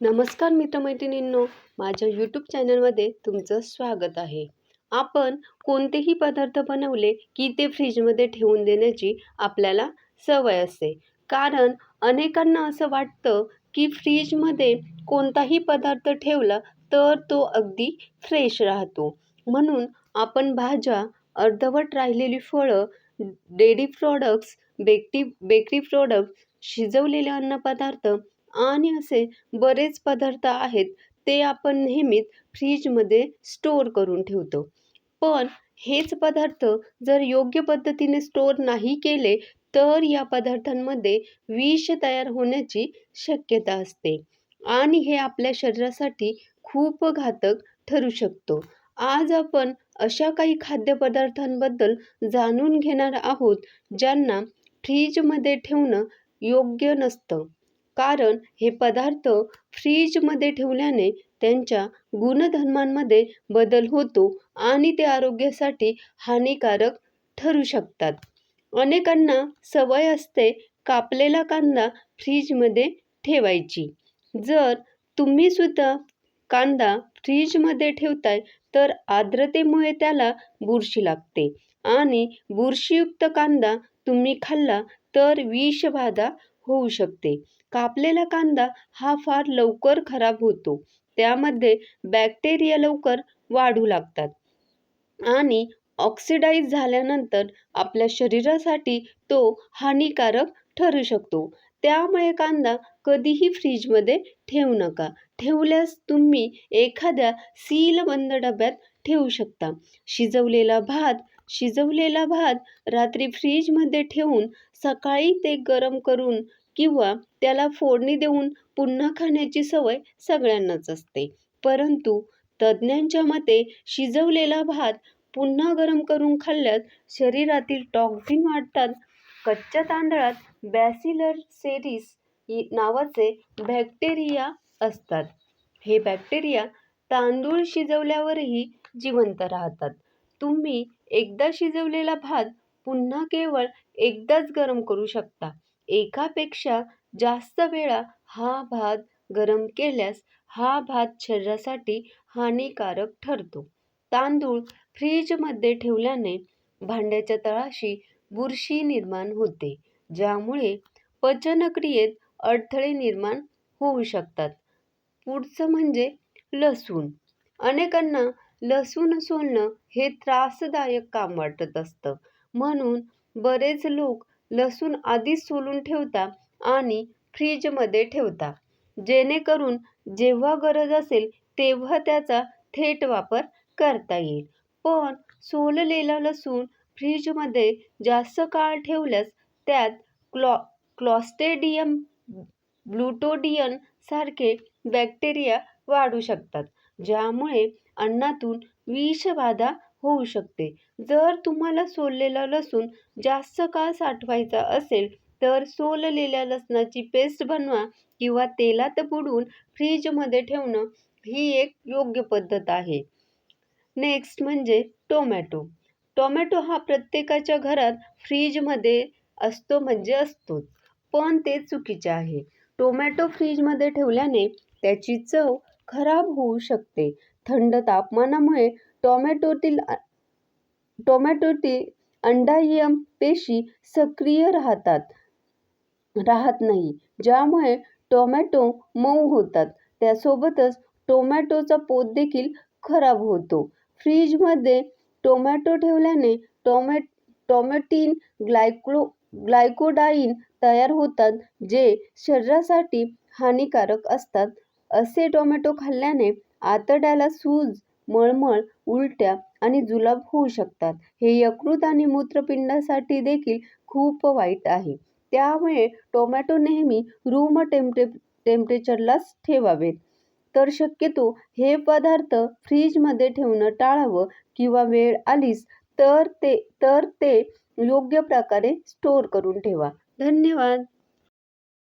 नमस्कार मित्रमैत्रिणींनो माझ्या यूट्यूब चॅनलमध्ये तुमचं स्वागत आहे. आपण कोणतेही पदार्थ बनवले की ते फ्रीजमध्ये ठेवून देण्याची आपल्याला सवय असते. कारण अनेकांना असं वाटतं की फ्रीजमध्ये कोणताही पदार्थ ठेवला तर तो अगदी फ्रेश राहतो. म्हणून आपण भाज्या अर्धवट राहिलेली फळं डेअरी प्रॉडक्ट्स बेकटी बेकरी प्रोडक्ट शिजवलेले अन्नपदार्थ आणि असे बरेच पदार्थ आहेत ते आपण नेहमीच फ्रीजमध्ये स्टोअर करून ठेवतो. पण हेच पदार्थ जर योग्य पद्धतीने स्टोअर नाही केले तर या पदार्थांमध्ये विष तयार होण्याची शक्यता असते. आणि हे आपल्या शरीरासाठी खूप घातक ठरू शकतो. आज आपण अशा काही खाद्यपदार्थांबद्दल जाणून घेणार आहोत ज्यांना फ्रीजमध्ये ठेवणं योग्य नसतं. कारण हे पदार्थ फ्रीजमध्ये ठेवल्याने त्यांच्या गुणधर्मांमध्ये बदल होतो आणि ते आरोग्यासाठी हानिकारक ठरू शकतात. अनेकांना सवय असते कापलेला कांदा फ्रीजमध्ये ठेवायची. जर तुम्ही सुद्धा कांदा फ्रीजमध्ये ठेवताय तर आर्द्रतेमुळे त्याला बुरशी लागते आणि बुरशीयुक्त कांदा तुम्ही खाल्ला तर विषबाधा होऊ शकते. कापलेला कांदा हा फार लवकर खराब होतो. त्यामध्ये बॅक्टेरिया लवकर वाढू लागतात. आणि ऑक्सिडाईज झाल्यानंतर आपल्या शरीरासाठी तो हानिकारक ठरू शकतो. त्यामुळे कांदा कधीही फ्रीजमध्ये ठेवू नका. ठेवल्यास तुम्ही एखाद्या सीलबंद डब्यात ठेवू शकता. शिजवलेला भात शिजवलेला भात रात्री फ्रीजमध्ये ठेवून सकाळी ते गरम करून किंवा त्याला फोडणी देऊन पुन्हा खाण्याची सवय सगळ्यांनाच असते. परंतु तज्ज्ञांच्या मते शिजवलेला भात पुन्हा गरम करून खाल्ल्यास शरीरातील टॉक्झिन वाढतात. कच्च्या तांदळात बॅसिलर सेरिस नावाचे बॅक्टेरिया असतात. हे बॅक्टेरिया तांदूळ शिजवल्यावरही जिवंत राहतात. तुम्ही एकदा शिजवलेला भात पुन्हा केवळ एकदाच गरम करू शकता. एकापेक्षा जास्त वेळा हा भात गरम केल्यास हा भात शरीरासाठी हानिकारक ठरतो. तांदूळ फ्रीजमध्ये ठेवल्याने भांड्याच्या तळाशी बुरशी निर्माण होते ज्यामुळे पचनक्रियेत अडथळे निर्माण होऊ शकतात. पुढचं म्हणजे लसूण. अनेकांना लसूण सोलणं हे त्रासदायक काम वाटत असतं. म्हणून बरेच लोक लसूण आधीच सोलून ठेवतात आणि फ्रीजमध्ये ठेवता. जेणेकरून जेव्हा गरज असेल तेव्हा त्याचा थेट वापर करता येईल. पण सोललेला लसूण फ्रीजमध्ये जास्त काळ ठेवल्यास त्यात क्लॉ क्लॉस्टेडियम ब्लुटोडियन सारखे बॅक्टेरिया वाढू शकतात ज्यामुळे अन्नातून विषबाधा होऊ शकते. जर तुम्हाला सोललेला लसूण जास्त काळ साठवायचा असेल तर सोललेल्या लसणाची पेस्ट बनवा किंवा तेलात बुडवून फ्रीजमध्ये ठेवणं ही एक योग्य पद्धत आहे. नेक्स्ट म्हणजे टोमॅटो. टोमॅटो हा प्रत्येकाच्या घरात फ्रीजमध्ये असतो म्हणजे असतोच पण ते चुकीचे आहे. टोमॅटो फ्रीजमध्ये ठेवल्याने त्याची चव खराब होऊ शकते. थंड तापमानामुळे टोमॅटोतील टोमॅटोतील अंडायम पेशी सक्रिय राहतात राहत नाही ज्यामुळे टोमॅटो मऊ होतात. त्यासोबतच टोमॅटोचा पोत देखील खराब होतो. फ्रीजमध्ये टोमॅटो ठेवल्याने टोमॅ टोमॅटिन ग्लायक्लो ग्लायकोडाईन तयार होतात जे शरीरासाठी हानिकारक असतात. असे टोमॅटो खाल्ल्याने आतड्याला सूज मळमळ उलट्या आणि जुलाब होऊ शकतात. हे यकृत आणि मूत्रपिंडासाठी देखील खूप वाईट आहे. त्यामुळे टोमॅटो नेहमी रूम टेम्परे टेम्परेचरलाच ठेवावेत. तर शक्यतो हे पदार्थ फ्रीजमध्ये ठेवणं टाळावं किंवा वेळ आलीच तर ते तर ते योग्य प्रकारे स्टोअर करून ठेवा. धन्यवाद.